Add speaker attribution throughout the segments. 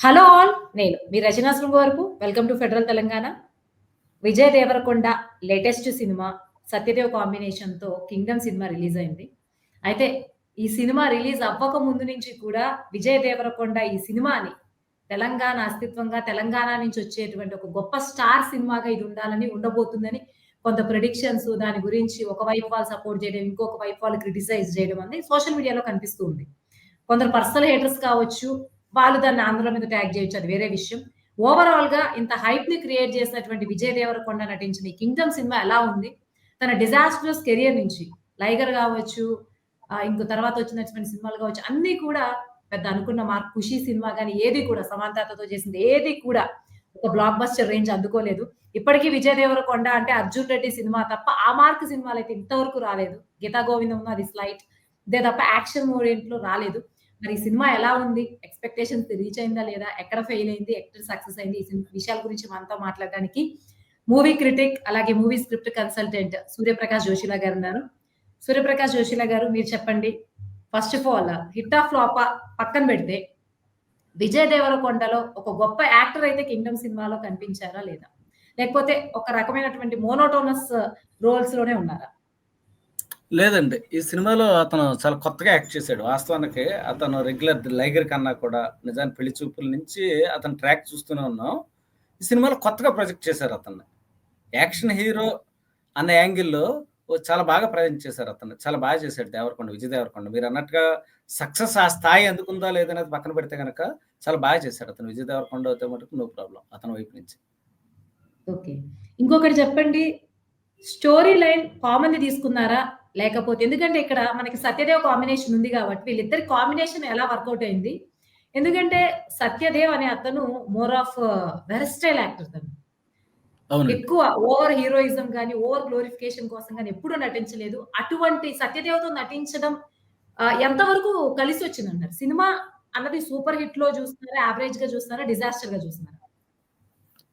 Speaker 1: Hello all నేను మీ రచనా వరకు. Welcome to federal Telangana Vijay Deverakonda latest cinema Satyadev కాంబినేషన్తో కింగ్డమ్ సినిమా రిలీజ్ అయింది. అయితే ఈ సినిమా రిలీజ్ అవ్వక ముందు నుంచి కూడా విజయ్ దేవరకొండ ఈ సినిమాని తెలంగాణ అస్తిత్వంగా తెలంగాణ నుంచి వచ్చేటువంటి ఒక గొప్ప స్టార్ సినిమాగా ఇది ఉండాలని ఉండబోతుందని కొంత ప్రిడిక్షన్స్ దాని గురించి ఒక వైపు వాళ్ళు సపోర్ట్ చేయడం ఇంకొక వైపు వాళ్ళు క్రిటిసైజ్ చేయడం అనేది సోషల్ మీడియాలో కనిపిస్తూ ఉంది. కొందరు పర్సనల్ హేటర్స్ కావచ్చు వాళ్ళు దాన్ని ఆంధ్ర మీద ట్యాగ్ చేయొచ్చు. అది వేరే విషయం. ఓవరాల్గా ఇంత హైప్ని క్రియేట్ చేసినటువంటి విజయ్ దేవరకొండ నటించిన ఈ కింగ్డమ్ సినిమా ఎలా ఉంది? తన డిజాస్టర్స్ కెరియర్ నుంచి లైగర్ కావచ్చు ఇంకో తర్వాత వచ్చినటువంటి సినిమాలు కావచ్చు అన్ని కూడా పెద్ద అనుకున్న మార్క్ ఖుషి సినిమా కానీ ఏది కూడా సమాంతతో చేసింది ఏది కూడా ఒక బ్లాక్ బస్టర్ రేంజ్ అందుకోలేదు. ఇప్పటికీ విజయ్ దేవరకొండ అంటే అర్జున్ రెడ్డి సినిమా తప్ప ఆ మార్క్ సినిమాలు అయితే ఇంతవరకు రాలేదు. గీతా గోవిందం అది స్లైట్ ఇదే తప్ప యాక్షన్ ఓరియంట్ ఇంట్లో రాలేదు. మరి ఈ సినిమా ఎలా ఉంది? ఎక్స్పెక్టేషన్స్ రీచ్ అయిందా లేదా? ఎక్కడ ఫెయిల్ అయింది? ఎక్కడ సక్సెస్ అయింది? ఈ సినిమా విషయాల గురించి మనతో మాట్లాడడానికి మూవీ క్రిటిక్ అలాగే movie script consultant Suryaprakash Joshila garu ఉన్నారు. సూర్యప్రకాష్ జోషిలా గారు మీరు చెప్పండి. First of all hit of flop పక్కన పెడితే విజయ్ దేవరకొండలో ఒక గొప్ప యాక్టర్ అయితే కింగ్డమ్ సినిమాలో కనిపించారా లేదా? లేకపోతే ఒక రకమైనటువంటి మోనోటోనస్ రోల్స్లోనే ఉన్నారా?
Speaker 2: లేదండి. ఈ సినిమాలో అతను చాలా కొత్తగా యాక్ట్ చేశాడు. వాస్తవానికి అతను రెగ్యులర్ లైగర్ కన్నా కూడా నిజానికి పెళ్ళి చూపుల నుంచి అతను ట్రాక్ చూస్తూనే ఉన్నాం. ఈ సినిమాలో కొత్తగా ప్రొజెక్ట్ చేశారు అతన్ని. యాక్షన్ హీరో అనే యాంగిల్లో ఓ చాలా బాగా ప్రజెంట్ చేశారు అతను చాలా బాగా చేశాడు దేవరకొండ విజయ్ దేవరకొండ. మీరు అన్నట్టుగా సక్సెస్ ఆ స్థాయి ఎందుకుందా లేదనేది పక్కన పెడితే కనుక చాలా బాగా చేశాడు అతను. విజయ్ దేవరకొండ అయితే మటుకు నో ప్రాబ్లం అతని వైపు నుంచి.
Speaker 1: ఓకే. ఇంకొకటి చెప్పండి. స్టోరీ లైన్ కామన్ తీసుకున్నారా? లేకపోతే ఎందుకంటే ఇక్కడ మనకి సత్యదేవ్ కాంబినేషన్ ఉంది కాబట్టి వీళ్ళిద్దరి కాంబినేషన్ ఎలా వర్కౌట్ అయింది? ఎందుకంటే సత్యదేవ్ అనే అతను మోర్ ఆఫ్ వెరస్టైల్ యాక్టర్ తను. ఎక్కువ ఓవర్ హీరోయిజం కానీ ఓవర్ గ్లోరిఫికేషన్ కోసం కానీ ఎప్పుడూ నటించలేదు. అటువంటి సత్యదేవ్తో నటించడం ఎంతవరకు కలిసి వచ్చింది అన్నారు సినిమా అన్నది సూపర్ హిట్లో చూస్తున్నారా యావరేజ్గా చూస్తున్నారా డిజాస్టర్గా చూస్తున్నారా?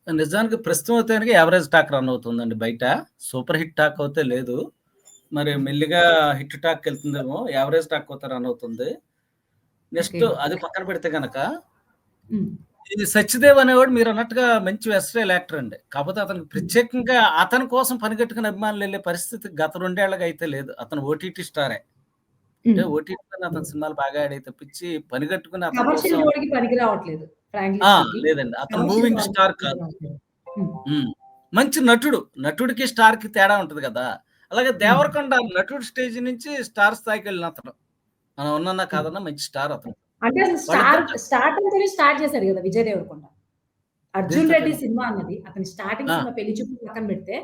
Speaker 2: నిజానికి ప్రస్తుతం అయితే యావరేజ్ టాక్ రన్ అవుతుందండి బయట. సూపర్ హిట్ టాక్ అయితే లేదు. మరి మెల్లిగా హిట్ టాక్ వెళ్తుందేమో యావరేజ్ టాక్ అయితే రన్ అవుతుంది. నెక్స్ట్. అది పక్కన పెడితే కనుక ఇది సత్యదేవ్ అనేవాడు మీరు అన్నట్టుగా మంచి వెస్ట్రైల్ యాక్టర్ అండి. కాకపోతే అతనికి ప్రత్యేకంగా అతని కోసం పనిగట్టుకుని అభిమానులు వెళ్ళే పరిస్థితి గత రెండేళ్ళగా అయితే లేదు. అతను ఓటీటీ స్టారే. అంటే. ఓటీటీ అతని సినిమాలు బాగా ఆడే తప్పించి పనిగట్టుకుని అతని. లేదండి. అతను మూవింగ్ స్టార్ కాదు. మంచి నటుడు. నటుడికి స్టార్కి తేడా ఉంటది కదా. అలాగే దేవరకొండ నటుడు స్టేజ్ నుంచి స్టార్ స్థాయికి వెళ్ళిన అతను. మనం ఉన్నన్నా కాదన్నా మంచి స్టార్ అతను.
Speaker 1: అంటే స్టార్ స్టార్టింగ్ స్టార్ట్ చేశాడు కదా విజయ్ దేవరకొండ. అర్జున్ రెడ్డి సినిమా అన్నది. అతని స్టార్టింగ్. సినిమా పెళ్ళి చూపు పక్కన పెడితే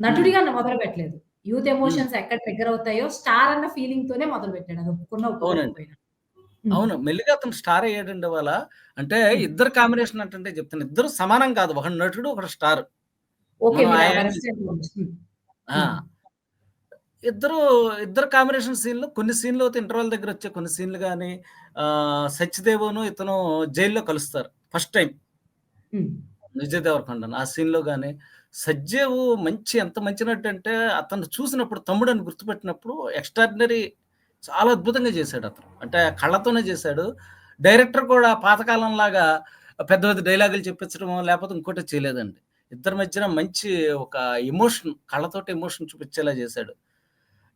Speaker 1: నటుడిగా మొదలు పెట్టలేదు. యూత్ ఎమోషన్స్ ఎక్కడ దగ్గర అవుతాయో స్టార్ అన్న ఫీలింగ్ తోనే మొదలు పెట్టాడు. అది ఒప్పుకున్న.
Speaker 2: అవును. మెల్లిగా అతను స్టార్ అయ్యాడండి వాళ్ళ అంటే ఇద్దరు కాంబినేషన్ అంటే చెప్తాను ఇద్దరు సమానం కాదు. ఒక నటుడు ఒక స్టార్. ఇద్దరు ఇద్దరు కాంబినేషన్ సీన్లు కొన్ని సీన్లు అయితే ఇంటర్వెల్ దగ్గర వచ్చే కొన్ని సీన్లు కానీ సత్యదేవును ఇతను జైల్లో కలుస్తారు ఫస్ట్ టైం. విజయ్ దేవరకొండను ఆ సీన్లో కానీ సజ్జేవు మంచి ఎంత మంచి నటు అంటే అతను చూసినప్పుడు తమ్ముడు అని గుర్తుపెట్టినప్పుడు ఎక్స్ట్రాడినరీ చాలా అద్భుతంగా చేశాడు అతను. అంటే కళ్ళతోనే చేశాడు. డైరెక్టర్ కూడా పాతకాలం లాగా పెద్ద పెద్ద డైలాగులు చెప్పించడమో లేకపోతే ఇంకోటి చేయలేదండి. ఇద్దరి మధ్యన మంచి ఒక ఎమోషన్ కళ్ళతోటి ఎమోషన్ చూపించేలా చేశాడు.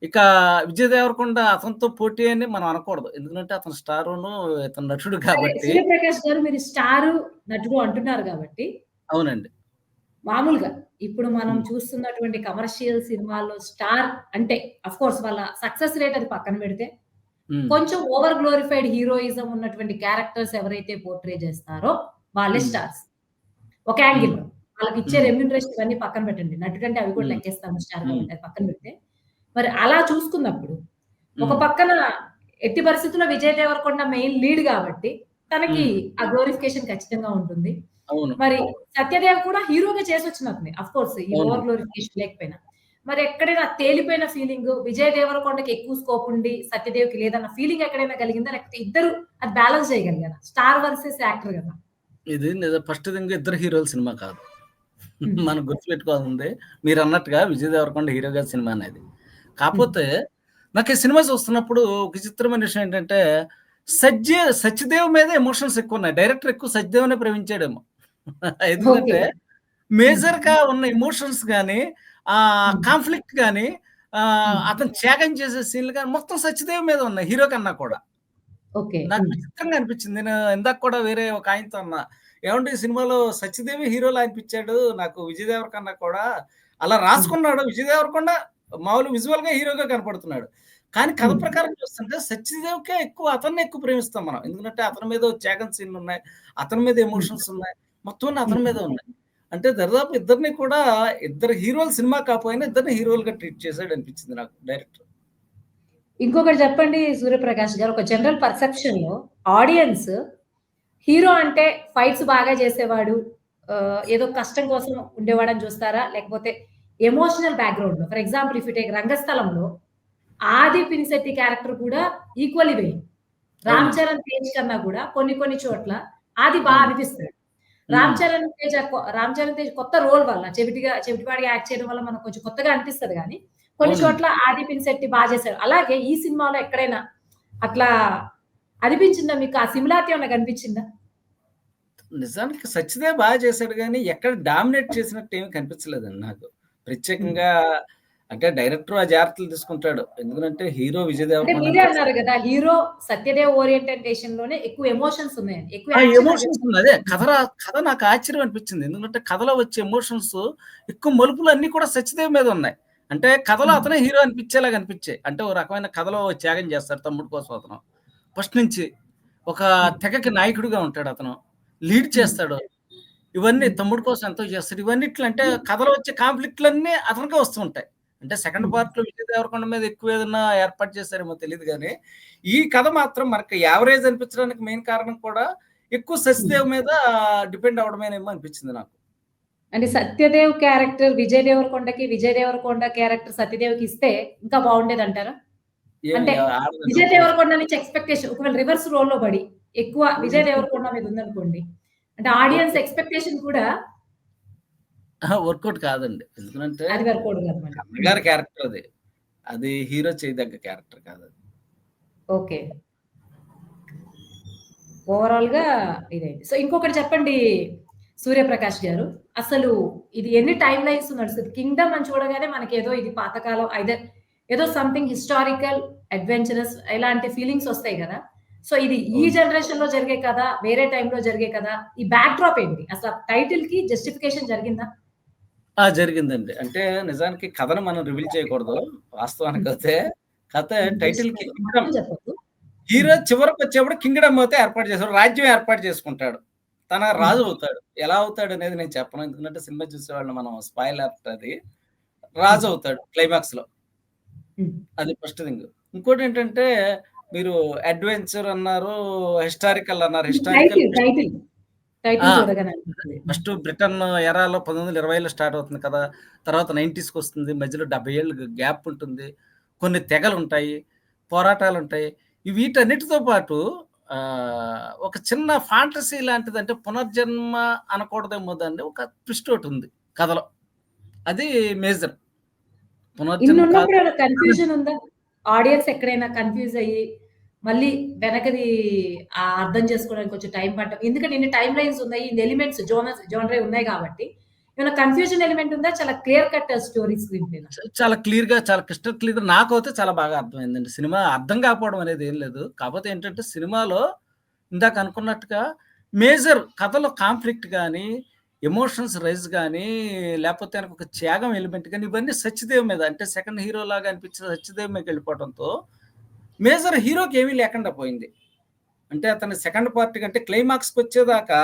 Speaker 2: ఇక విజయ్ దేవరకొండ అతనితో పోటీ అని మనం అనకూడదు ఎందుకంటే అతను స్టారును ఇతను నటుడు కాబట్టి
Speaker 1: సూర్యప్రకాష్ గారు మీరు స్టార్ నటుడు అంటున్నారు కాబట్టి
Speaker 2: అవునండి
Speaker 1: మామూలుగా ఇప్పుడు మనం. చూస్తున్నటువంటి కమర్షియల్ సినిమాల్లో స్టార్ అంటే అఫ్ కోర్స్ వాళ్ళ సక్సెస్ రేట్ అది పక్కన పెడితే. కొంచెం ఓవర్ గ్లోరిఫైడ్ హీరోయిజం ఉన్నటువంటి క్యారెక్టర్స్ ఎవరైతే పోర్ట్రే చేస్తారో వాళ్ళే. స్టార్స్ ఒక యాంగిల్ వాళ్ళకి ఇచ్చే. రెమ్యూనరేషన్ ఇవన్నీ పక్కన పెట్టండి నటుకంటే అవి కూడా. లెక్కేస్తాము స్టార్ పక్కన పెడితే మరి అలా చూసుకున్నప్పుడు ఒక. పక్కన ఎట్టి పరిస్థితుల్లో విజయ్ దేవరకొండ మెయిన్ లీడ్ కాబట్టి తనకి ఆ గ్లోరిఫికేషన్ ఖచ్చితంగా ఉంటుంది. మరి సత్యదేవ్ కూడా హీరోగా చేసి వచ్చినట్టుంది అఫ్ కోర్స్ ఈ. ఓవర్ గ్లోరిఫికేషన్ లేకపోయినా. మరి ఎక్కడైనా తేలిపోయిన ఫీలింగ్ విజయ్ దేవరకొండకి ఎక్కువ స్కోప్ ఉండి సత్యదేవ్కి లేదన్న ఫీలింగ్ ఎక్కడైనా కలిగిందా? లేకపోతే ఇద్దరు అది బ్యాలెన్స్ చేయగలిగారా? స్టార్ వర్సెస్ యాక్టర్ కదా.
Speaker 2: ఇది ఫస్ట్ థింగ్ ఇద్దరు హీరోల సినిమా కాదు. మనం గుర్తుపెట్టుకోవాల్సింది మీరు అన్నట్టుగా విజయ్ దేవరకొండ హీరోగా సినిమా అనేది. కాకపోతే నాకు ఈ సినిమా చూస్తున్నప్పుడు ఒక విచిత్రమైన విషయం ఏంటంటే సత్య సత్యదేవ్ మీద ఎమోషన్స్ ఎక్కువ ఉన్నాయి డైరెక్టర్ ఎక్కువ సత్యదేవ్నే ప్రేమించాడేమో ఎందుకంటే. మేజర్గా ఉన్న ఎమోషన్స్ గానీ ఆ. కాన్ఫ్లిక్ట్
Speaker 1: హ్మ్.
Speaker 2: అతను త్యాగం చేసే సీన్లు కానీ మొత్తం సత్యదేవ్ మీద ఉన్నాయి హీరో కన్నా కూడా
Speaker 1: ఓకే.
Speaker 2: నాకు. విచిత్రంగా అనిపించింది నేను ఇందాక కూడా వేరే ఒక ఆయనతో అన్నా ఏమంటే ఈ సినిమాలో సత్యదేవి హీరోలా అనిపించాడు నాకు విజయ్ దేవరకొండ కూడా అలా. రాసుకున్నాడు విజయ్ దేవరకొండ మామూలు విజువల్గా హీరోగా కనపడుతున్నాడు కానీ కథ. ప్రకారం చూస్తుంటే సత్యదేవ్కే ఎక్కువ అతన్ని ఎక్కువ ప్రేమిస్తాం మనం ఎందుకంటే అతని మీద త్యాగం సీన్లు ఉన్నాయి అతని మీద. ఎమోషన్స్ ఉన్నాయి మొత్తం అతని. మీద ఉన్నాయి అంటే దరిదాపు ఇద్దరిని కూడా ఇద్దరు హీరోలు సినిమా కాకపోయినా ఇద్దరిని హీరోలుగా ట్రీట్ చేశాడు అనిపించింది నాకు డైరెక్టర్
Speaker 1: ఇంకొకటి చెప్పండి సూర్యప్రకాష్ గారు. ఒక జనరల్ పర్సెప్షన్‌లో ఆడియన్స్ హీరో అంటే ఫైట్స్ బాగా చేసేవాడు. ఏదో కష్టం కోసం ఉండేవాడని చూస్తారా? లేకపోతే ఎమోషనల్ బ్యాక్‌గ్రౌండ్‌లో for example if you take 'రంగస్థలంలో' Aadhi Pinisetty character కూడా ఈక్వల్లీ వెయిట్. రామ్. చరణ్ తేజ్ కన్నా కూడా కొన్ని కొన్ని చోట్ల ఆది బా
Speaker 2: అవును.
Speaker 1: అనిపిస్తాడు. రామ్ చరణ్ తేజ్ రామ్ చరణ్ తేజ్ కొత్త రోల్ వల్ల చెవిటిగా చెవిటివాడిగా యాక్ట్ చేయడం వల్ల మనకు కొంచెం కొత్తగా అనిపిస్తది గానీ, కొన్ని. చోట్ల ఆది పినిశెట్టి బా చేశాడు. అలాగే ఈ సినిమాలో ఎక్కడైనా అట్లా అనిపించిందా మీకు? ఆ సిమిలారిటీ ఏమన్నా కనిపించిందా?
Speaker 2: నిజానికి సత్యదేవ్ బాగా చేశాడు గానీ, ఎక్కడ డామినేట్ చేసినట్టు ఏమి కనిపించలేదండి నాకు. ప్రత్యేకంగా అంటే డైరెక్టర్ ఆ జాగ్రత్తలు తీసుకుంటాడు. ఎందుకంటే హీరో విజయ్
Speaker 1: మీరే అన్నారు గదా! హీరో సత్యదేవ్ ఓరియంటేషన్‌లోనే ఎక్కువ ఎమోషన్స్ ఉన్నాయని. ఎక్కువ
Speaker 2: ఎమోషన్స్ ఉంది. అదే కథ కథ నాకు ఆశ్చర్యం అనిపించింది. ఎందుకంటే కథలో వచ్చే ఎమోషన్స్ ఎక్కువ మలుపులు అన్నీ కూడా సత్యదేవ్ మీద ఉన్నాయి. అంటే కథలో. అతనే హీరో అనిపించేలాగా అనిపించాయి. అంటే ఓ రకమైన కథలో త్యాగం చేస్తాడు తమ్ముడు కోసం అతను. ఫస్ట్ నుంచి ఒక. తెగకి నాయకుడిగా ఉంటాడు అతను. లీడ్. చేస్తాడు. ఇవన్నీ. తమ్ముడు కోసం ఎంతో చేస్తాడు. ఇవన్నిట్లు అంటే కథలో వచ్చే కాన్‌ఫ్లిక్ట్‌లన్నీ అతనికే వస్తూ ఉంటాయి. అంటే సెకండ్
Speaker 1: హ్మ్.
Speaker 2: పార్ట్‌లో విజయ్ దేవరకొండ మీద ఎక్కువ ఏదన్నా ఏర్పాటు చేశారేమో తెలీదు గానీ, ఈ కథ మాత్రం మనకి యావరేజ్ అనిపించడానికి మెయిన్ కారణం కూడా ఎక్కువ. సత్యదేవ్ మీద డిపెండ్ అవ్వడమేనేమో అనిపించింది నాకు.
Speaker 1: అంటే సత్యదేవ్ క్యారెక్టర్ విజయ్ దేవరకొండకి, విజయ్ దేవరకొండ క్యారెక్టర్ సత్యదేవ్‌కి ఇస్తే ఇంకా బావుండేదంటారా?
Speaker 2: ఏమి
Speaker 1: అంటే విజయ్. దేవరకొండ నుంచి ఎక్స్‌పెక్టేషన్ ఒకవేళ రివర్స్ రోల్‌లో పడి ఎక్కువ విజయ్ దేవరకొండ మీద ఉందనుకోండి. అంటే ఆడియన్స్ ఎక్స్‌పెక్టేషన్ కూడా!
Speaker 2: వర్కౌట్ కాదండి. ఎందుకంటే
Speaker 1: అది.
Speaker 2: కన్నగారి క్యారెక్టర్ అది. అది హీరో చేయదగ్గ క్యారెక్టర్ కాదది.
Speaker 1: ఓకే. ఓవరాల్‌గా ఇదైంది. సో, ఇంకొకటి చెప్పండి సూర్యప్రకాష్ గారు. అసలు ఇది ఎన్ని టైమ్ లైన్స్ నడుస్తది? 'కింగ్డమ్' అని చూడగానే మనకేదో ఇది పాతకాలం ఐదర్ ఏదో సంథింగ్ హిస్టారికల్, అడ్వెంచరస్ ఇలాంటి ఫీలింగ్స్ ఒస్తాయి గదా! సో, ఇది ఈ
Speaker 2: అవును.
Speaker 1: జనరేషన్‌లో జరిగే కథా? వేరే టైమ్‌లో జరిగే కథా? ఈ బ్యాక్ డ్రాప్ ఏంటి? అసల టైటిల్‌కి జస్టిఫికేషన్ జరిగిందా?
Speaker 2: ఆ! జరిగిందండి. అంటే నిజానికి కథను మనం రివీల్ చేయకూడదు.
Speaker 1: హ్మ్.
Speaker 2: వాస్తవానికైతే కథ.
Speaker 1: మొత్తం చెప్పొద్దు.
Speaker 2: హీరో
Speaker 1: హ్మ్.
Speaker 2: చివరకొచ్చేప్పుడు కింగ్డమ్ అయితే ఏర్పాటు చేసాడు. రాజ్యం ఏర్పాటు చేసుకుంటాడు. తన
Speaker 1: హ్మ్.
Speaker 2: రాజు అవుతాడు. ఎలా అవుతాడనేది నేను చెప్పను. ఎందుకంటే సినిమా చూసేవాళ్ళు మనం స్పాయిలర్ అది. రాజు. అవుతాడు క్లైమాక్స్‌లో.
Speaker 1: హ్మ్.
Speaker 2: అది ఫస్ట్ థింగ్. ఇంకోటేంటంటే మీరు అడ్వెంచర్ అన్నారు, హిస్టారికల్ అన్నారు. హిస్టారికల్. ఫస్ట్ బ్రిటన్ ఎరాలో 1920లో స్టార్ట్ అవుతుంది కదా! తర్వాత 90స్‌కొస్తుంది. మధ్యలో 70 ఏళ్ళు గ్యాప్ ఉంటుంది. కొన్ని తెగలుంటాయి. పోరాటాలుంటాయి. వీటన్నిటితో పాటు ఒక చిన్న ఫాంటసీ లాంటిది అంటే పునర్జన్మ అనకూడదేమో దాన్ని. ఒక ట్విస్ట్ ఒకటుంది కథలో. అది మేజర్. పునర్జన్మ
Speaker 1: ఆడియన్స్ ఎక్కడైనా కన్‌ఫ్యూజ్ అయ్యి, మళ్ళీ వెనకది అర్థం చేసుకోవడానికి కొంచెం టైం పట్టం. ఎందుకంటే ఇన్ని టైం లైన్స్ ఉన్నాయి. ఇన్ని ఎలిమెంట్స్ జోనర్స్ జోనరే ఉన్నాయి కాబట్టి, ఏమైనా కన్‌ఫ్యూజన్ ఎలిమెంట్ ఉందా? చాలా క్లియర్ కట్ స్టోరీ స్క్రీన్ ప్లేనా?
Speaker 2: చాలా చాలా క్లియర్‌గా, చాలా క్రిస్టల్ క్లియర్‌గా నాకైతే చాలా బాగా అర్థమైందండి. సినిమా అర్థం కాకపోవడం అనేది ఏం లేదు. కాకపోతే ఏంటంటే సినిమాలో ఇందాక అనుకున్నట్టుగా మేజర్ కథలో కాన్‌ఫ్లిక్ట్ కానీ ఎమోషన్స్ రైజ్ కానీ లేకపోతే ఒక త్యాగం ఎలిమెంట్ కానీ ఇవన్నీ సత్యదేవ్ మీద అంటే సెకండ్ హీరో లాగా అనిపించిన సత్యదేవ్ మీదకెళ్ళిపోవడంతో మేజర్ హీరోకి ఏమీ లేకుండా పోయింది. అంటే అతని సెకండ్ పార్టీ కంటే క్లైమాక్స్‌కొచ్చేదాకా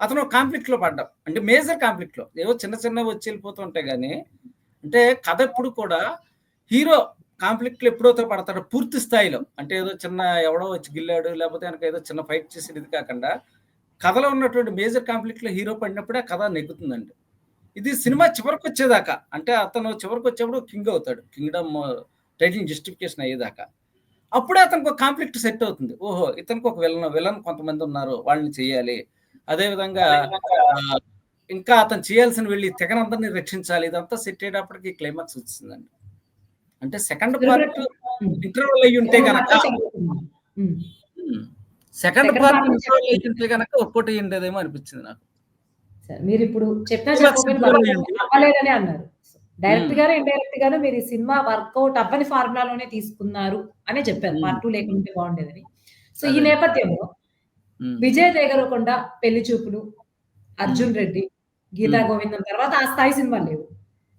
Speaker 2: అతను కాన్‌ఫ్లిక్ట్‌లో పడ్డాం. అంటే మేజర్ కాన్‌ఫ్లిక్ట్‌లో. ఏవో చిన్న చిన్నవి వచ్చి వెళ్ళిపోతూ ఉంటాయి అంటే కథ ఎప్పుడు కూడా హీరో కాన్ఫ్లిక్ట్లు ఎప్పుడైతే పడతాడు పూర్తి స్థాయిలో అంటే ఏదో చిన్న ఎవడో వచ్చి గిల్లాడు లేకపోతే వెనక ఏదో చిన్న ఫైట్ చేసేది ఇది కాకుండా, కథలో ఉన్నటువంటి మేజర్ కాన్‌ఫ్లిక్ట్‌లో హీరో పడినప్పుడే కథ నెగ్గుతుందండి. ఇది సినిమా చివరికొచ్చేదాకా అంటే అతను చివరికొచ్చేప్పుడు కింగ్ అవుతాడు. కింగ్‌డమ్ టైటిల్ జస్టిఫికేషన్ అయ్యేదాకా. అప్పుడే అతనికి ఒక కాన్‌ఫ్లిక్ట్ సెట్ అవుతుంది. ఓహో! ఇతనికి ఒక విలన్, విలన్ కొంతమంది ఉన్నారు. వాళ్ళని చేయాలి. అదే విధంగా ఆహ్, ఇంకా అతను చేయాల్సిన వెళ్ళి తెగనందరిని రక్షించాలి. ఇదంతా సెట్ అయ్యేటప్పటికి క్లైమాక్స్ వచ్చేసిందండి. అంటే సెకండ్ పార్ట్. ఇంటర్వల్ అయ్యుంటే గనక
Speaker 1: హ్మ్.
Speaker 2: సెకండ్ పార్ట్ లేకుంటే గనక వర్కౌట్ అయ్యి ఉండేదేమో అనిపించింది నాకు
Speaker 1: సరే, మీరు ఇప్పుడు చెప్పినా అన్నారు డైరెక్ట్. గానే ఇండైరెక్ట్ గానే మీరు ఈ సినిమా వర్కౌట్ అవ్వని ఫార్ములాలోనే తీసుకున్నారు అనే చెప్పారు. పార్ట్ టూ లేకుంటే బాగుండేదని సో ఈ. నేపథ్యంలో. విజయ్ దేవరకొండ పెళ్ళి చూపులు అర్జున్ రెడ్డి గీతా. గోవిందం తర్వాత ఆ స్థాయి సినిమా లేవు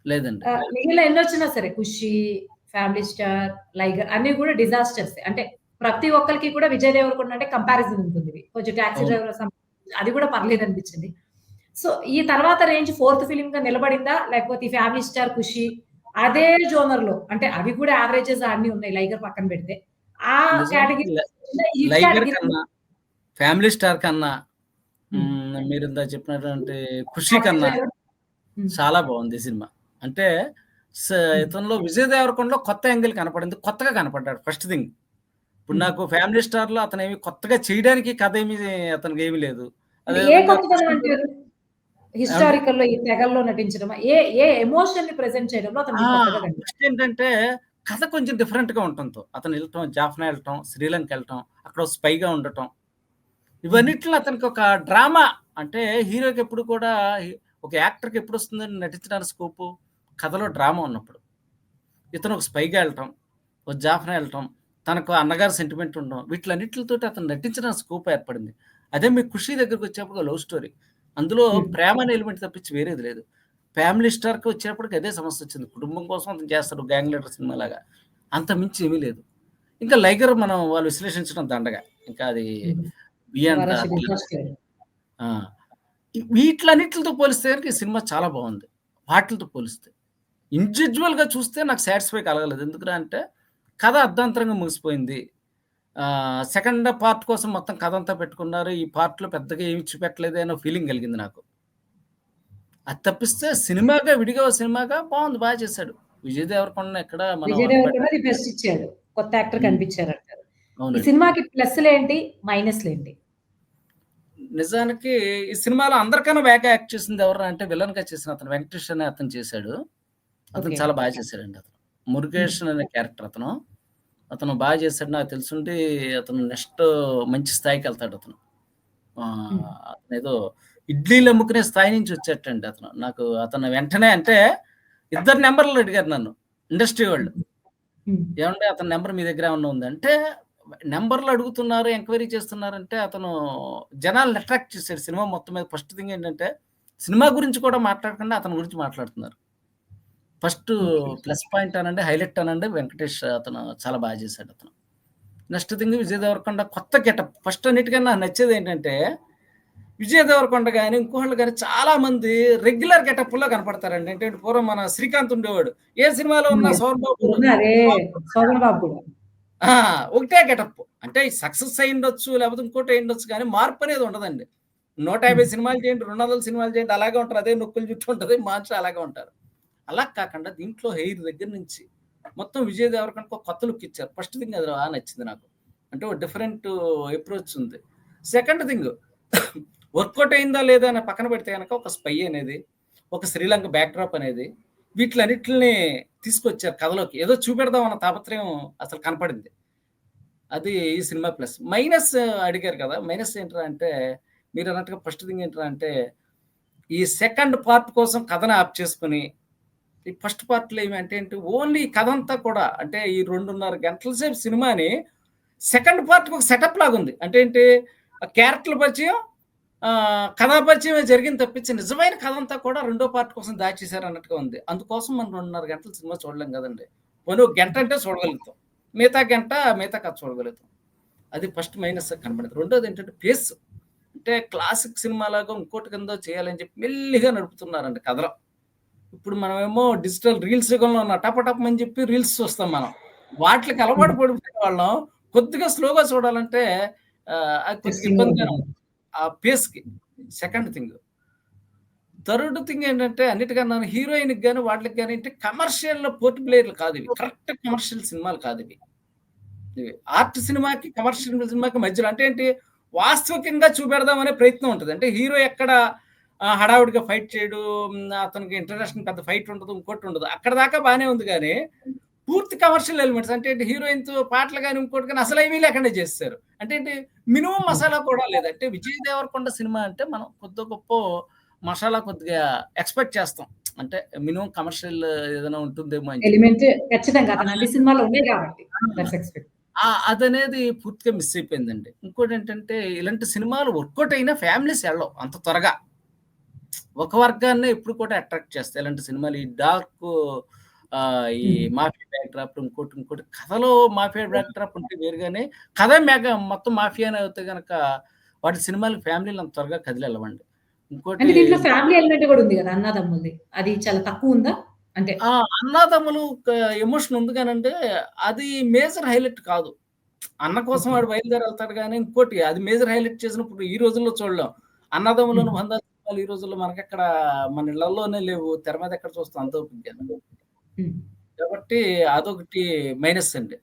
Speaker 2: లేదండి
Speaker 1: మిగిలిన ఎన్ని వచ్చినా సరే ఖుషి ఫ్యామిలీ స్టార్ లైగర్ అన్ని కూడా డిజాస్టర్స్ అంటే ప్రతి ఒక్కరికి కూడా విజయ్ దేవరకొండ అంటే కంపారిజన్ ఉంటుంది. కొంచెం టాక్సీ
Speaker 2: అవును.
Speaker 1: డ్రైవర్ అది కూడా పర్లేదు అనిపించింది. సో ఈ తర్వాత రేంజ్ ఫోర్త్ ఫిలిం గా నిలబడిందా? లేకపోతే ఈ ఫ్యామిలీ స్టార్ ఖుషి అదే జోనర్లో అంటే అవి కూడా యావరేజెస్ అన్ని ఉన్నాయి లైగర్ పక్కన పెడితే. ఆ కేటగిరీ
Speaker 2: ఫ్యామిలీ స్టార్ కన్నా మీరు ఇందా చెప్పినటువంటి ఖుషి కన్నా చాలా బాగుంది సినిమా. అంటే ఇతనిలో విజయ్ దేవరకొండలో కొత్త యాంగిల్ కనపడింది కొత్తగా కనపడ్డాడు ఫస్ట్ థింగ్ ఇప్పుడు. నాకు ఫ్యామిలీ స్టార్లో అతను ఏమి కొత్తగా చేయడానికి కథ ఏమి అతనికి ఏమి లేదు. అదే
Speaker 1: ఏ
Speaker 2: విధంగా
Speaker 1: కొత్తదనం అంటారు? హిస్టారికల్లో ఈ తెగల్లో నటించడం ఏ ఏ ఎమోషన్ని ప్రెజెంట్ చేయడంలో అతను కొత్తగా కనిపించాడు.
Speaker 2: ఫస్ట్ ఏంటంటే కథ కొంచెం డిఫరెంట్గా ఉంటుంది. అతను వెళ్ళటం జాఫ్నా వెళ్ళటం శ్రీలంక వెళ్ళటం అక్కడ స్పైగా ఉండటం. ఇవన్నిట్లో అతనికి ఒక డ్రామా అంటే హీరోకి ఎప్పుడు కూడా ఒక యాక్టర్కి ఎప్పుడు వస్తుందని నటించడానికి స్కోపు కథలో డ్రామా ఉన్నప్పుడు. ఇతను ఒక స్పైగా వెళ్ళటం ఒక జాఫ్నా వెళ్ళటం తనకు అన్నగారు సెంటిమెంట్ ఉండడం వీటిలన్నిటితో అతను నటించడానికి స్కోప్ ఏర్పడింది. అదే మీ ఖుషి దగ్గరికి వచ్చేప్పుడు లవ్ స్టోరీ అందులో. ప్రేమ అనే ఎలిమెంట్ తప్పించి వేరేది లేదు. ఫ్యామిలీ స్టార్కి వచ్చేప్పటికి అదే సమస్య వచ్చింది. కుటుంబం కోసం అతను చేస్తాడు గ్యాంగ్ లీడర్ సినిమా లాగా. అంత మించి ఏమీ లేదు. ఇంకా లైగర్ మనం వాళ్ళు విశ్లేషించడం దండగా. ఇంకా అది బియాండ్. వీటిలన్నిటితో పోలిస్తే కనుక ఈ సినిమా చాలా బాగుంది. వాటితో పోలిస్తే. ఇండివిజువల్గా చూస్తే నాకు సాటిస్ఫై కలగలేదు. ఎందుకురా అంటే కథ అర్ధాంతరంగా ముగిసిపోయింది. సెకండ్ పార్ట్ కోసం మొత్తం కథ అంతా పెట్టుకున్నారు. ఈ పార్ట్లో పెద్దగా ఏమి చూపెట్టలేదు అనే ఫీలింగ్ కలిగింది నాకు. అది తప్పిస్తే సినిమాగా విడిగా సినిమాగా బాగుంది బాగా చేశాడు. విజయ్ దేవరకొండ ఎక్కడ
Speaker 1: బెస్ట్ ఇచ్చాడు. కొత్త యాక్టర్. కనిపించారు అంటారు. ఈ. సినిమాకి ప్లస్లు ఏంటి? మైనస్లు ఏంటి?
Speaker 2: నిజానికి ఈ సినిమాలో అందరికన్నా బాగా యాక్ట్ చేసింది ఎవరు అంటే విలన్గా చేసిన అతను వెంకటేష్ అనే అతను చేశాడు. అతను. చాలా బాగా చేశాడండి అతను. మురుగేష్ అనే క్యారెక్టర్ అతను. అతను బాగా చేశాడు. నాకు తెలుసుండి అతను నెక్స్ట్ మంచి స్థాయికి వెళ్తాడు అతను. అతను ఏదో ఇడ్లీలు అమ్ముకునే స్థాయి నుంచి వచ్చేటండి అతను. నాకు అతను వెంటనే అంటే ఇద్దరు నెంబర్లు అడిగారు నన్ను ఇండస్ట్రీ వాళ్ళు. ఏమంటే అతని నెంబర్ మీ దగ్గర ఏమన్నా ఉంది? అంటే నెంబర్లు అడుగుతున్నారు ఎంక్వైరీ చేస్తున్నారంటే అతను జనాలను అట్రాక్ట్ చేశాడు. సినిమా మొత్తం మీద ఫస్ట్ థింగ్ ఏంటంటే సినిమా గురించి కూడా మాట్లాడకుండా అతని గురించి మాట్లాడుతున్నారు. ఫస్ట్. ప్లస్ పాయింట్ అనండి హైలైట్ అనండి వెంకటేష్ అతను చాలా బాగా చేశాడు అతను నెక్స్ట్ థింగ్ విజయ్ దేవరకొండ కొత్త గెటప్ ఫస్ట్ అన్నిటికన్నా నచ్చేది ఏంటంటే విజయ్ దేవరకొండ కానీ ఇంకోళ్ళు కానీ చాలా మంది రెగ్యులర్ గెటప్లో కనపడతారండి అంటే పూర్వం మన శ్రీకాంత్ ఉండేవాడు ఏ సినిమాలో ఉన్న. సౌర్ బాబు! ఒకటే గెటప్. అంటే సక్సెస్ అయ్యుండొచ్చు, లేకపోతే ఇంకోటి అయ్యుండొచ్చు కానీ మార్పు అనేది ఉండదండి. 150
Speaker 1: హ్మ్.
Speaker 2: సినిమాలు చేయండి, 200 సినిమాలు చేయండి అలాగే ఉంటారు. అదే నొక్కులు జుట్టు ఉంటది. మనుషులు అలాగే ఉంటారు. అలా కాకుండా దీంట్లో హెయిర్ దగ్గర నుంచి మొత్తం విజయ్ దేవరకొండకి ఒక కొత్త లుక్ ఇచ్చారు. ఫస్ట్ థింగ్ అది బాగా నచ్చింది నాకు. అంటే ఒక డిఫరెంట్ అప్రోచ్ ఉంది. సెకండ్ థింగ్ వర్కౌట్ అయిందా లేదా అని పక్కన పెడితే కనుక ఒక స్పై అనేది, ఒక శ్రీలంక బ్యాక్‌డ్రాప్ అనేది వీటిలన్నిటిని తీసుకొచ్చారు కథలోకి. ఏదో చూపెడదాం అన్న తాపత్రయం అసలు కనపడింది. అది ఈ సినిమా ప్లస్. మైనస్ అడిగారు కదా! మైనస్ ఏంట్రా అంటే మీరు అన్నట్టుగా ఫస్ట్ థింగ్ ఏంట్రా అంటే ఈ సెకండ్ పార్ట్ కోసం కథను ఆప్ చేసుకుని ఈ ఫస్ట్ పార్ట్‌లో ఏమంటే అంటే ఏంటి ఓన్లీ కథంతా కూడా అంటే ఈ 2:30 గంటల సేపు సినిమాని సెకండ్ పార్ట్‌కి ఒక సెటప్ లాగా ఉంది అంటే ఏంటి క్యారెక్టర్ క్యారెక్టర్‌ల పరిచయం కథాపరిచయమే కథా జరిగింది తప్పించి నిజమైన కథ అంతా కూడా రెండో పార్ట్ కోసం దాచేశారు అన్నట్టుగా ఉంది. అందుకోసం మనం 2:30 గంటల సినిమా చూడలేం కదండీ. పోనీ ఒక గంట అంటే చూడగలుగుతాం. మిగతా గంట మిగతా కథ చూడగలుగుతాం. అది ఫస్ట్ మైనస్ కనబడింది రెండోది ఏంటంటే పేస్. అంటే క్లాసిక్ సినిమా లాగా ఇంకోటి కింద చేయాలని చెప్పి మెల్లిగా నడుపుతున్నారండి కథలో. ఇప్పుడు మనమేమో డిజిటల్ రీల్స్ యుగంలో ఉన్న టప టపమని చెప్పి రీల్స్ చూస్తాం మనం. వాటిలకి అలవాటు పడిపోయిన వాళ్ళం కొద్దిగా స్లోగా చూడాలంటే అది కొద్దిగా
Speaker 1: Interesting గా
Speaker 2: ఇబ్బందిగానే
Speaker 1: ఉంటుంది.
Speaker 2: ఉంది. ఆ పేస్‌కి. Second thing. థర్డ్ థింగ్ ఏంటంటే అన్నిటికన్నా హీరోయిన్‌కి గాని వాటిలకి గాని అంటే కమర్షియల్‌లో పోర్ట్ ప్లేయర్‌లు కాదు ఇవి. కరెక్ట్ కమర్షియల్ సినిమాలు కాదు ఇవి. ఆర్ట్ సినిమాకి, కమర్షియల్ సినిమాకి మధ్యలో అంటే ఏంటి వాస్తవికంగా చూపెడదాం అనే ప్రయత్నం ఉంటది. అంటే హీరో ఎక్కడ హడావుడిగా ఫైట్ చేయడు. అతనికి ఇంటర్నేషనల్ పెద్ద ఫైట్ ఉండదు. ఇంకోటి ఉండదు. అక్కడి దాకా బానే ఉంది గానీ పూర్తి కమర్షియల్ ఎలిమెంట్స్ అంటే ఏంటి హీరోయిన్‌తో పాటలు గాని, ఇంకోటి గాని అసలు ఏమీ లేకుండా చేసేసారు. అంటే ఏంటి మినిమమ్ మసాలా కూడా లేదు. అంటే 'విజయ్ దేవరకొండ' సినిమా అంటే మనం కొద్దో గొప్పో మసాలా కొద్దిగా ఎక్స్‌పెక్ట్ చేస్తాం. అంటే మినిమమ్ కమర్షియల్ ఏదైనా ఉంటుందేమో.
Speaker 1: ఎలిమెంట్ ఖచ్చితంగా ఉన్నాయి కాబట్టి.
Speaker 2: అదనేది పూర్తిగా మిస్ అయిపోయిందండి. ఇంకోటేంటంటే ఇలాంటి సినిమాలు వర్కౌట్ అయినా ఫ్యామిలీస్ ఎళ్ళవు అంత త్వరగా. ఒక వర్గాన్నే ఎప్పుడు కూడా అట్రాక్ట్ చేస్తాయి. ఇలాంటి సినిమాలు ఈ డార్క్ ఈ. మాఫియా బ్యాక్‌డ్రాప్ ఇంకోటి, ఇంకోటి కథలో మాఫియా బ్యాక్‌డ్రాప్ ఉంటే వేరు గాని, కథ మెగ మొత్తం మాఫియానే అవుతే గనక వాటి సినిమాలు ఫ్యామిలీలు అంత త్వరగా కదిలెళ్ళవండి. ఇంకోటి
Speaker 1: అంటే దీంట్లో ఫ్యామిలీ ఎలిమెంట్ కూడా ఉంది కదా! అన్నాదమ్ములది. అది చాలా తక్కువ ఉందా? అంటే!
Speaker 2: అన్నాదమ్ములు ఎమోషన్ ఉంది గానండి, అది మేజర్ హైలైట్ కాదు. అన్న కోసం. వాడు బయలుదేరి ఎళ్తాడు గానీ, ఇంకోటి అది మేజర్ హైలైట్ చేసినప్పుడు ఈ రోజుల్లో చూడలేం. అన్నదమ్ములను. బంధాలు ఈ రోజుల్లో మనకెక్కడ మన ఇళ్ళల్లోనే లేవు. తెర మీద ఎక్కడ చూస్తాం అంత.
Speaker 1: హ్మ్.
Speaker 2: కాబట్టి అదొకటి మైనస్ అండి.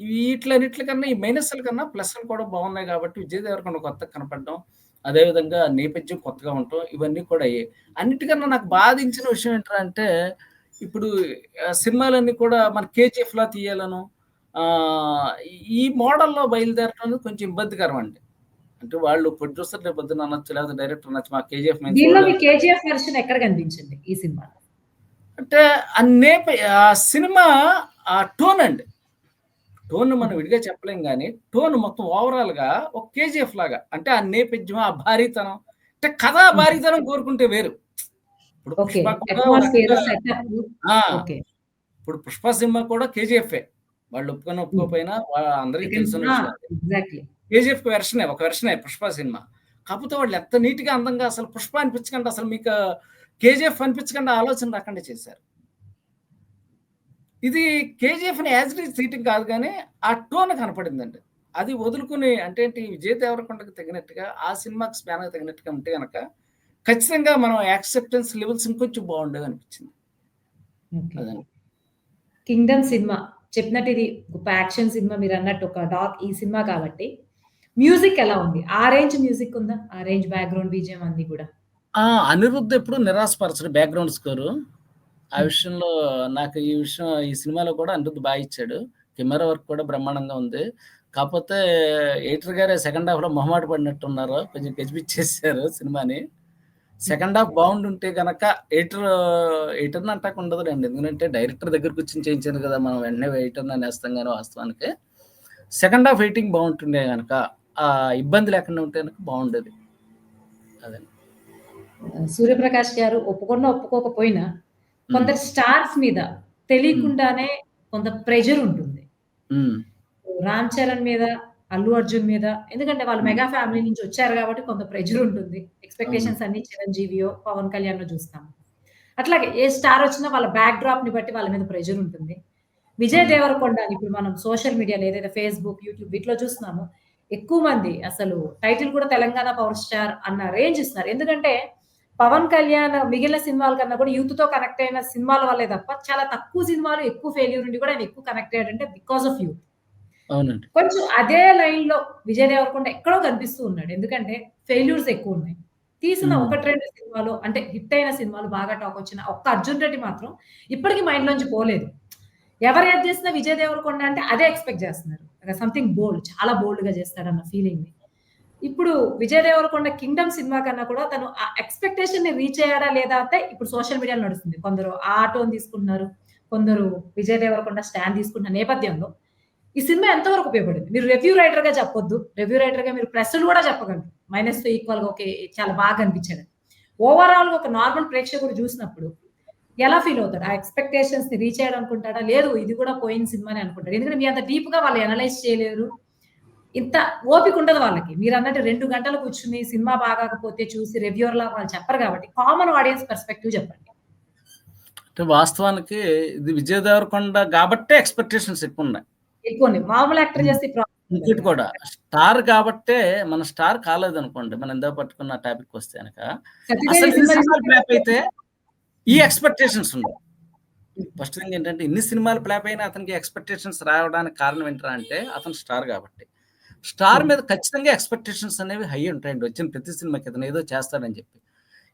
Speaker 2: వీటిలన్నిట్లి కన్నా ఈ మైనస్‌ల కన్నా ప్లస్‌లు కూడా బాగున్నాయి కాబట్టి 'విజయ్ దేవరకొండ' కొత్తగా కనపడడం, అదే విధంగా నేపథ్యం కొత్తగా ఉండటం ఇవన్నీ కూడా అయ్యాయి. అన్నిటికన్నా నాకు బాధించిన విషయం ఏంట్రా అంటే, ఇప్పుడు సినిమాలన్నీ కూడా మన 'కేజీఎఫ్‌లా' తీయాలనో ఈ మోడల్‌లో బయలుదేరడం కొంచెం ఇబ్బందికరం అండి. అంటే వాళ్ళు ప్రొడ్యూసర్ రేపొద్దున అనొచ్చు, లేకపోతే డైరెక్టర్ అనొచ్చు. మా 'కేజీఎఫ్'
Speaker 1: వెర్షన్ ఎక్కడ కనిపించింది ఈ సినిమాలో?
Speaker 2: అంటే ఆ నేప ఆ సినిమా ఆ టోన్ అండి. టోన్ మనం. విడిగా చెప్పలేం గానీ, టోన్ మొత్తం ఓవరాల్‌గా ఒక 'కేజీఎఫ్' లాగా. అంటే ఆ నేపథ్యం, ఆ భారీతనం అంటే కథా. భారీతనం కోరుకుంటే వేరు. ఇప్పుడు. 'పుష్ప' సినిమా కూడా కేజీఎఫే. వాళ్ళు. ఒప్పుకోకపోయినా వా అందరికి
Speaker 1: సెకండ్
Speaker 2: కేజీఎఫ్ వెర్షనే. ఒక వెర్షనే 'పుష్ప' సినిమా. కాకపోతే వాళ్ళు ఎంత నీట్‌గా, అందంగా అసలు 'పుష్ప' అనిపించకుండా అసలు మీకు 'కేజీఎఫ్' అనిపించకుండా ఆలోచన రాకుండా చేశారు. ఇది 'కేజీఎఫ్‌ని యాజ్ ఇట్ ఈజ్ తీయటం కాదు గానీ, ఆ టోన్ కనపడిందండి. అది వదులుకొని అంటే ఏంటి 'విజయ్ దేవరకొండకి' తగినట్టుగా, ఆ సినిమాకి స్పాన్‌కి తగినట్టుగా ఉంటే గనక, ఖచ్చితంగా మనం యాక్సెప్టెన్స్ లెవెల్స్ ఇంకొంచెం బాగుండేదనిపించింది.
Speaker 1: ఓకే.
Speaker 2: అదండి.
Speaker 1: 'కింగ్డమ్' సినిమా చెప్పినట్టు ఇది ఒక యాక్షన్ సినిమా మీరన్నట్టు ఒక డార్క్ ఈ సినిమా కాబట్టి, మ్యూజిక్ ఎలా ఉంది? ఆ రేంజ్ మ్యూజిక్ ఉందా? ఆ రేంజ్ బ్యాక్‌గ్రౌండ్ బీజీఎం అన్నీ కూడా?
Speaker 2: ఆ! అనిరుద్ ఎప్పుడు నిరాశపరచడు బ్యాక్‌గ్రౌండ్ స్కోరు. ఆ
Speaker 1: హ్మ్.
Speaker 2: విషయంలో నాకు ఈ విషయం ఈ సినిమాలో కూడా అనిరుద్ బా ఇచ్చాడు. కెమెరా వర్క్ కూడా బ్రహ్మాండంగా ఉంది. కాపోతే ఎడిటర్ గారే సెకండ్ హాఫ్‌లో మొహమాట పడినట్టున్నారు. కొంచెం గజిబిచ్చేసారు సినిమాని. సెకండ్ హాఫ్ బాగుండుంటే గనక ఎడిటర్ ఎడిటర్‌ని అంటానికి ఉండదులెండి. ఎందుకంటే డైరెక్టర్ దగ్గర కూర్చొని చేయించాను కదా! మనం వెంటనే ఎడిటర్‌ని అనేస్తాం గానీ వాస్తవానికి. సెకండ్ హాఫ్ ఎడిటింగ్ బాగుంటుండే గనక, ఆ ఇబ్బంది లేకుండా ఉంటే బాగుండేది. అదండి.
Speaker 1: ఆహ్, 'సూర్యప్రకాష్' గారు ఒప్పుకున్నా, ఒప్పుకోకపోయినా. కొందరు స్టార్స్ మీద. తెలియకుండానే కొంత ప్రెషర్ ఉంటుంది. 'రామ్ చరణ్' మీద, 'అల్లు అర్జున్' మీద ఎందుకంటే వాళ్ళు. మెగా ఫ్యామిలీ నుంచి వచ్చారు కాబట్టి కొంత ప్రెషర్ ఉంటుంది. ఎక్స్‌పెక్టేషన్స్ అన్నీ చిరంజీవియో, పవన్ కళ్యాణో చూస్తాం. అట్లాగే ఏ స్టార్ వచ్చినా వాళ్ళ బ్యాక్ డ్రాప్‌ని బట్టి వాళ్ళ మీద ప్రెషర్ ఉంటుంది. విజయ్. దేవరకొండ ఇప్పుడు మనం సోషల్ మీడియాలో ఏదైతే ఫేస్‌బుక్, యూట్యూబ్ వీటిలో చూస్తున్నామో ఎక్కువ మంది అసలు టైటిల్ కూడా తెలంగాణ పవర్ స్టార్ అన్న రేంజ్ ఇస్తున్నారు. ఎందుకంటే పవన్ కళ్యాణ్ మిగిలిన సినిమాల కన్నా కూడా యూత్‌తో కనెక్ట్ అయిన సినిమాల వల్లే తప్ప చాలా తక్కువ సినిమాలు ఎక్కువ ఫెయిల్యూర్ ఉండి కూడా ఆయన ఎక్కువ కనెక్ట్ అయ్యాడంటే బికాస్ ఆఫ్ యూత్. కొంచెం అదే లైన్‌లో విజయ్ దేవరకొండ ఎక్కడో కనిపిస్తూ ఉన్నాడు. ఎందుకంటే ఫెయిల్యూర్స్ ఎక్కువున్నాయి. తీసిన
Speaker 2: హ్మ్.
Speaker 1: 1, 2 సినిమాలు అంటే హిట్ అయిన సినిమాలు బాగా టాక్ వచ్చిన ఒక్క 'అర్జున్ రెడ్డి' మాత్రం ఇప్పటికి మైండ్‌లోంచి పోలేదు. ఎవరు ఏది చేసినా విజయ్ దేవరకొండ అంటే అదే ఎక్స్‌పెక్ట్ చేస్తున్నారు. సంథింగ్ బోల్డ్ చాలా బోల్డ్‌గా చేస్తాడన్న ఫీలింగ్ ఇప్పుడు విజయ్ దేవరకొండ 'కింగ్డమ్' సినిమా కన్నా కూడా తను ఆ ఎక్స్పెక్టేషన్ని రీచ్ అయ్యాడా లేదా అంటే ఇప్పుడు సోషల్ మీడియాలో నడుస్తుంది. కొందరు ఆ టోన్ తీసుకుంటున్నారు. కొందరు విజయ్ దేవరకొండ స్టాండ్ తీసుకుంటున్న నేపథ్యంలో ఈ సినిమా ఎంతవరకు ఉపయోగపడింది? మీరు రివ్యూ రైటర్‌గా చెప్పొద్దు. రివ్యూ రైటర్‌గా మీరు ప్రెస్లు కూడా చెప్పగలరు. మైనస్‌తో ఈక్వల్‌గా ఓకే. చాలా బాగా అనిపించాడని. ఓవరాల్‌గా ఒక నార్మల్ ప్రేక్షకుడు చూసినప్పుడు ఎలా ఫీల్ అవుతాడు? ఆ ఎక్స్‌పెక్టేషన్స్‌ని రీచ్ అయ్యాడు అనుకుంటాడా? లేదు ఇది కూడా పోయిన సినిమానే అనుకుంటాడు. ఎందుకంటే మీ అంత డీప్‌గా వాళ్ళు అనలైజ్ చేయలేరు. ఇంత ఓపిక ఉండదు వాళ్ళకి. మీరన్నట్టు 2 గంటలు కూర్చొని సినిమా బాగాకపోతే చూసి రివ్యూవర్‌లా వాళ్ళు చెప్పరు కాబట్టి కామన్ ఆడియన్స్ పర్స్‌పెక్టివ్ చెప్పండి.
Speaker 2: అంటే వాస్తవానికి ఇది 'విజయ్ దేవరకొండ' గాబట్టే ఎక్స్‌పెక్టేషన్స్ ఎక్కువున్నాయి.
Speaker 1: ఎక్కువున్నాయి. మామూలు యాక్టర్. చేస్తే
Speaker 2: ఇంకోటి! కూడా స్టార్ కాబట్టే మన స్టార్ కాలేదనుకోండి. మనం ఇందాక పట్టుకున్న అసలు
Speaker 1: సినిమా
Speaker 2: సినిమాలు ఫ్లాప్ అయితే ఈ ఎక్స్‌పెక్టేషన్స్ ఉండవు. ఫస్ట్ థింగ్ ఏంటంటే ఇన్ని సినిమాలు ఫ్లాప్ అయినా అతనికి ఎక్స్‌పెక్టేషన్స్ రావడానికి కారణం ఏంటరా అంటే అతను స్టార్ కాబట్టి. స్టార్ మీద ఖచ్చితంగా ఎక్స్‌పెక్టేషన్స్ అనేవి హై ఉంటాయండి. వచ్చిన ప్రతి సినిమాకి ఇతను ఏదో చేస్తాడని చెప్పి.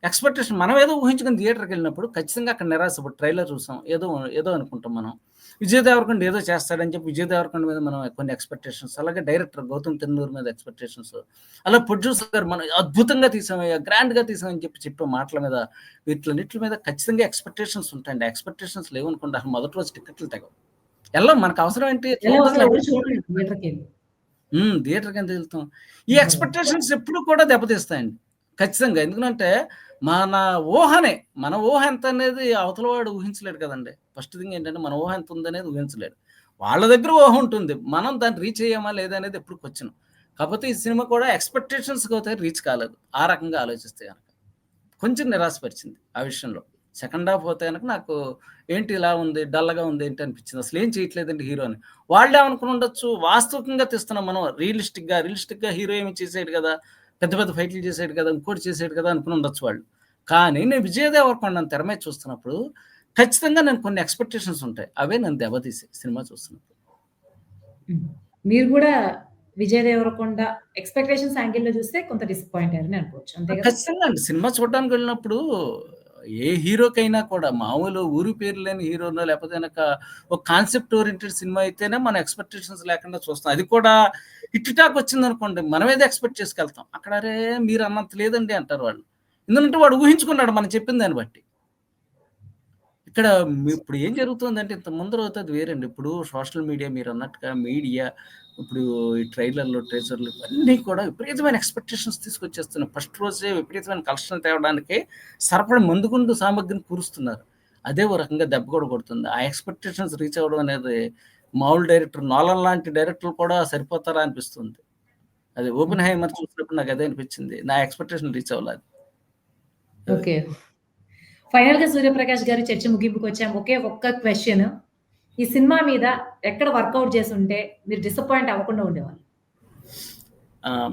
Speaker 2: ఎక్స్‌పెక్టేషన్ మనం ఏదో ఊహించకుండా థియేటర్కి వెళ్ళినప్పుడు ఖచ్చితంగా అక్కడ నిరాశ ట్రైలర్ చూసాం. ఏదో ఏదో అనుకుంటాం మనం. విజయ్ దేవరకొండ ఏదో చేస్తాడని చెప్పి విజయ్ దేవరకొండ మీద మనం కొన్ని ఎక్స్‌పెక్టేషన్స్ అలాగే డైరెక్టర్ గౌతమ్ తిన్నూరు మీద ఎక్స్‌పెక్టేషన్స్. అలా ప్రొడ్యూసర్ గారు మనం అద్భుతంగా తీసామయ్యా! గ్రాండ్‌గా తీసామని చెప్పి చెప్పే మాటల మీద వీటిలన్నిట్ల మీద ఖచ్చితంగా ఎక్స్‌పెక్టేషన్స్ ఉంటాయండి. ఎక్స్‌పెక్టేషన్స్ లేవనుకోండి అసలు మొదటి రోజు టికెట్లు తెగవు. ఎళ్ళం మనకు అవసరం ఏంటి? హ్మ్. థియేటర్‌కెందుకు వెళ్తాం? ఈ. ఎక్స్‌పెక్టేషన్స్ ఎప్పుడు కూడా దెబ్బతీస్తాయండి. ఖచ్చితంగా. ఎందుకంటే మన ఊహనే మన ఊహ ఎంత అనేది అవతల వాడు ఊహించలేడు కదండీ. ఫస్ట్ థింగ్ ఏంటంటే మన ఊహ ఎంత ఉందనేది ఊహించలేడు. వాళ్ళ దగ్గర ఊహ ఉంటుంది. మనం దాన్ని రీచ్ అయ్యామా లేదా అనేది ఎప్పుడు క్వశ్చన్ కాకపోతే ఈ సినిమా కూడా ఎక్స్‌పెక్టేషన్స్‌కి అయితే రీచ్ కాలేదు. ఆ రకంగా ఆలోచిస్తే కనుక కొంచెం నిరాశపరిచింది ఆ విషయంలో. సెకండ్ హాఫ్ పోతే కనుక నాకు ఏంటి ఇలా ఉంది, డల్‌గా ఉంది ఏంటి అనిపించింది. అసలు ఏం చేయట్లేదండి హీరో అని. వాళ్ళేమనుకుని ఉండొచ్చు వాస్తవికంగా తీస్తున్నాం మనం రియలిస్టిక్‌గా, రియలిస్టిక్‌గా హీరో ఏమి చేసాడు కదా! పెద్ద పెద్ద ఫైట్‌లు చేసాడు కదా! ఇంకోటి చేసాడు కదా! అనుకుని ఉండొచ్చు వాళ్ళు. కానీ నేను విజయ్ తెరమే చూస్తున్నప్పుడు ఖచ్చితంగా నేను కొన్ని ఎక్స్‌పెక్టేషన్స్ ఉంటాయి. అవే నన్ను దెబ్బతీసాయి సినిమా చూస్తున్నప్పుడు.
Speaker 1: మీరు గూడా విజయ్ దేవరకొండ ఎక్స్‌పెక్టేషన్స్ యాంగిల్‌లో చూస్తే కొంత డిసప్పాయింట్ అయ్యారని అనుకోవచ్చు. అంతే?
Speaker 2: ఖచ్చితంగా అండి. సినిమా చూడడానికి వెళ్ళినప్పుడు ఏ హీరోకైనా కూడా మామూలు ఊరి పేరు లేని హీరోనో లేకపోతే ఒక కాన్సెప్ట్ ఓరియెంటెడ్ సినిమా అయితేనే మనం ఎక్స్‌పెక్టేషన్స్ లేకుండా చూస్తాం. అది కూడా హిట్ టాక్ వచ్చిందనుకోండి మనం ఏదో ఎక్స్‌పెక్ట్ చేసుకెళ్తాం. అక్కడ అరే! మీరు అన్నంత లేదండి అంటారు వాళ్ళు. ఎందుకంటే వాడు ఊహించుకున్నాడు మనం చెప్పిన దాన్ని బట్టి. ఇక్కడ మీ ఇప్పుడు ఏం జరుగుతుందంటే ఇంత ముందర అయితే అది వేరండి. ఇప్పుడు సోషల్ మీడియా మీరన్నట్టుగా మీడియా ఇప్పుడు ఈ ట్రైలర్‌లు, టీజర్‌లు ఇవన్నీ కూడా విపరీతమైన ఎక్స్‌పెక్టేషన్స్ తీసుకొచ్చేస్తున్నాయి. ఫస్ట్ రోజే విపరీతమైన కలెక్షన్‌లు తేవడానికి సరిపడా మందుగుండు సామగ్రిని కూరుస్తున్నారు. అదే ఓ రకంగా దెబ్బ కూడా కొడుతుంది. ఆ ఎక్స్‌పెక్టేషన్స్ రీచ్ అవ్వడం అనేది మామూలు డైరెక్టర్ 'నోలన్' లాంటి డైరెక్టర్లు కూడా సరిపోతారా అనిపిస్తుంది. అది 'ఓపెన్ హైమర్' చూసినప్పుడు నాకు అదే అనిపించింది. నా ఎక్స్‌పెక్టేషన్ రీచ్ అవ్వలే అది.
Speaker 1: ఫైనల్గా ఫైనల్‌గా సూర్యప్రకాష్ గారి చర్చ ముగింపుకొచ్చాం. ఒకే ఒక్క క్వశ్చన్ ఈ సినిమా మీద ఎక్కడ వర్కౌట్ ఉంటే మీరు డిసప్పాయింట్ అవ్వకుండా ఉండేవాళ్ళు?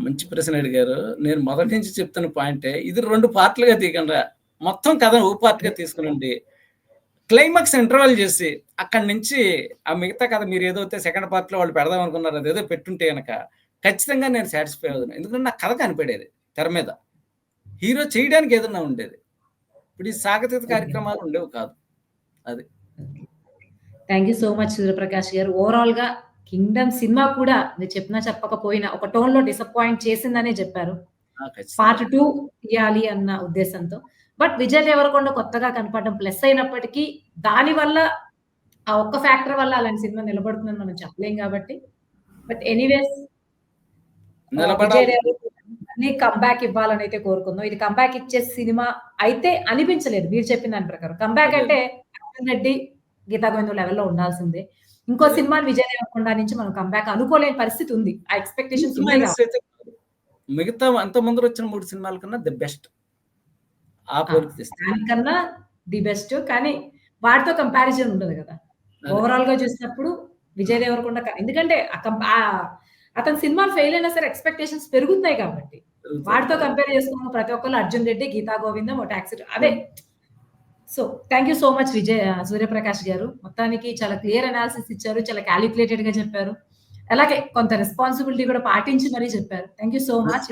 Speaker 2: మంచి ప్రశ్న అడిగారు. నేను మొదటి నుంచి చెప్తున్న పాయింటే ఇది రెండు పార్ట్‌లుగా తీయకండా మొత్తం కథను ఓ పార్ట్‌గా తీసుకునండి క్లైమాక్స్ ఇంటర్వల్ చేసి అక్కడి నుంచి ఆ మిగతా కథ మీరు ఏదైతే సెకండ్ పార్ట్‌లో వాళ్ళు పెడదాం అనుకున్నారో అదేదో పెట్టుంటే కనుక ఖచ్చితంగా నేను సాటిస్ఫై అవుతున్నాను ఎందుకంటే నాకు కథ కనిపెడేది తెర మీద. హీరో చేయడానికి ఏదన్నా ఉండేది. ఇప్పుడు ఈ సాగతీత
Speaker 1: ఓకే.
Speaker 2: కార్యక్రమాలు ఉండేవి కాదు. అది.
Speaker 1: Thank you so much Suryaprakash garu. ఓవరాల్‌గా 'కింగ్డమ్' సినిమా కూడా మీరు చెప్పినా చెప్పకపోయినా ఒక టోన్‌లో డిసప్పాయింట్ చేసిందనే చెప్పారు. పార్ట్ 2 తీయాలి అన్న ఉద్దేశంతో. బట్ విజయ్ దేవరకొండ కొత్తగా కనపడడం ప్లస్ అయినప్పటికీ దానివల్ల ఆ ఒక్క ఫ్యాక్టర్ వల్ల అలాంటి సినిమా నిలబడుతుందని మనం చెప్పలేం కాబట్టి. బట్ ఎనీవేస్ మళ్ళీ కమ్‌బ్యాక్ ఇవ్వాలని అయితే కోరుకుందాం. ఇది కమ్‌బ్యాక్ ఇచ్చే సినిమా అయితే అనిపించలేదు మీరు చెప్పిన దాని ప్రకారం. కమ్‌బ్యాక్
Speaker 2: అదే.
Speaker 1: అంటే రెడ్డి, గీతా గోవిందం లెవెల్‌లో ఉండాల్సిందే. ఇంకో. సినిమాని విజయ్ దేవరకొండ నుంచి మనం కమ్‌బ్యాక్ అనుకోలేని పరిస్థితి ఉంది. ఆ
Speaker 2: కాదు. మిగతా అంత ముందర వచ్చిన 3 సినిమాల కన్నా ది బెస్ట్. ఆ.
Speaker 1: దానికన్నా ది బెస్ట్. కానీ వాటితో కంపారిజన్ ఉండదు కదా!
Speaker 2: అదే.
Speaker 1: ఓవరాల్‌గా చూసినప్పుడు విజయ్ దేవరకొండ ఎందుకంటే అతని సినిమాలు ఫెయిల్ అయినా సరే ఎక్స్‌పెక్టేషన్స్ పెరుగుతున్నాయి కాబట్టి. వాటితో. కంపేర్ చేసుకున్న ప్రతి ఒక్కళ్ళు 'అర్జున్ రెడ్డి', 'గీతా గోవిందం' ఓ 'taxi' away. So, thank you so much Vijay Suryaprakash garu. మొత్తానికి చాలా క్లియర్ అనాలిసిస్ ఇచ్చారు. చాలా కాలిక్యులేటెడ్‌గా చెప్పారు. అలాగే కొంత రెస్పాన్సిబిలిటీ కూడా పాటించి మరీ చెప్పారు. Thank you so much